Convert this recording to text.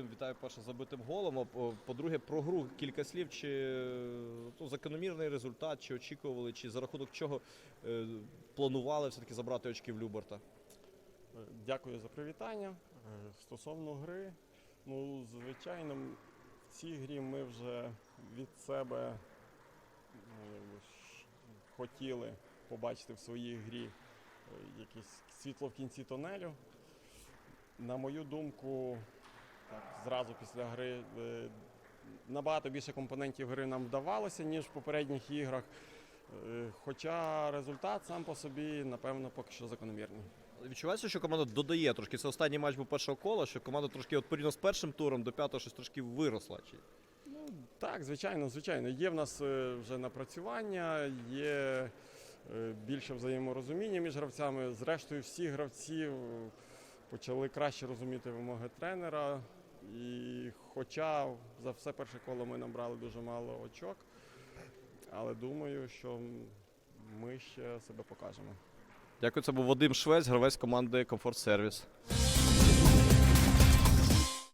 Вадим, вітаю перше забитим голом. По-друге, про гру кілька слів. Чи е, ну, закономірний результат, чи очікували, чи за рахунок чого е, планували все-таки забрати очки в Люберта? Дякую за привітання. Е, Стосовно гри, ну, звичайно, в цій грі ми вже від себе ну, хотіли побачити в своїй грі е, якесь світло в кінці тунелю. На мою думку, зразу після гри е, набагато більше компонентів гри нам вдавалося, ніж в попередніх іграх. Е, Хоча результат сам по собі, напевно, поки що закономірний. Відчувається, що команда додає трошки. Це останній матч був першого кола, що команда трошки от порівняно з першим туром до п'ятого щось трошки виросла. Чи Так, звичайно, звичайно. Є в нас е, вже напрацювання, є більше взаєморозуміння між гравцями. Зрештою, всі гравці почали краще розуміти вимоги тренера. І хоча за все перше коло ми набрали дуже мало очок, але думаю, що ми ще себе покажемо. Дякую, це був Вадим Швець, гравець команди Комфорт Сервіс.